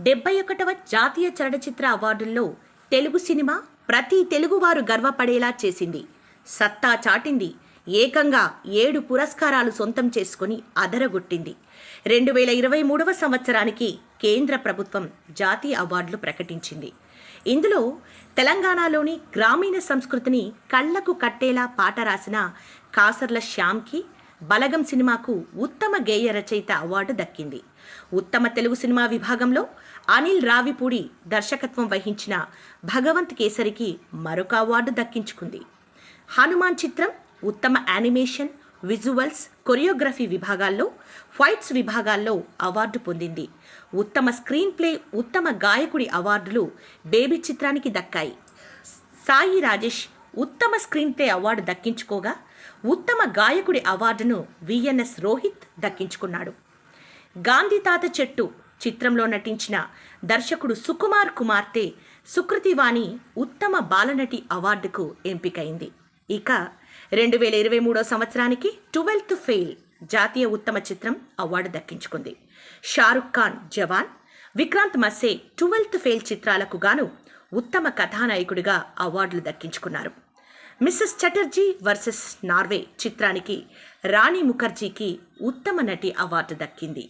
డెబ్బై ఒకటవ జాతీయ చలనచిత్ర అవార్డుల్లో తెలుగు సినిమా ప్రతి తెలుగువారు గర్వపడేలా చేసింది. సత్తా చాటింది. ఏకంగా ఏడు పురస్కారాలు సొంతం చేసుకుని అదరగొట్టింది. రెండు వేల ఇరవై మూడవ సంవత్సరానికి కేంద్ర ప్రభుత్వం జాతీయ అవార్డులు ప్రకటించింది. ఇందులో తెలంగాణలోని గ్రామీణ సంస్కృతిని కళ్ళకు కట్టేలా పాట రాసిన కాసర్ల శ్యామ్కి బలగం సినిమాకు ఉత్తమ గేయ రచయిత అవార్డు దక్కింది. ఉత్తమ తెలుగు సినిమా విభాగంలో అనిల్ రావిపూడి దర్శకత్వం వహించిన భగవంత్ కేసరికి మరొక అవార్డు దక్కించుకుంది. హనుమాన్ చిత్రం ఉత్తమ యానిమేషన్ విజువల్స్ కొరియోగ్రఫీ విభాగాల్లో ఫైట్స్ విభాగాల్లో అవార్డు పొందింది. ఉత్తమ స్క్రీన్ ప్లే ఉత్తమ గాయకుడి అవార్డులు బేబీ చిత్రానికి దక్కాయి. సాయి రాజేష్ ఉత్తమ స్క్రీన్ ప్లే అవార్డు దక్కించుకోగా ఉత్తమ గాయకుడి అవార్డును విఎన్ఎస్ రోహిత్ దక్కించుకున్నాడు. గాంధీ తాత చెట్టు చిత్రంలో నటించిన దర్శకుడు సుకుమార్ కుమార్తె సుకృతివాణి ఉత్తమ బాలనటి అవార్డుకు ఎంపికైంది. ఇక రెండు వేల ఇరవై మూడో సంవత్సరానికి ట్వెల్త్ ఫెయిల్ జాతీయ ఉత్తమ చిత్రం అవార్డు దక్కించుకుంది. షారుఖ్ ఖాన్ జవాన్ విక్రాంత్ మస్సే ట్వెల్త్ ఫెయిల్ చిత్రాలకు గాను ఉత్తమ కథానాయకుడిగా అవార్డులు దక్కించుకున్నారు. మిస్సెస్ చటర్జీ వర్సెస్ నార్వే చిత్రానికి రాణి ముఖర్జీకి ఉత్తమ నటి అవార్డు దక్కింది.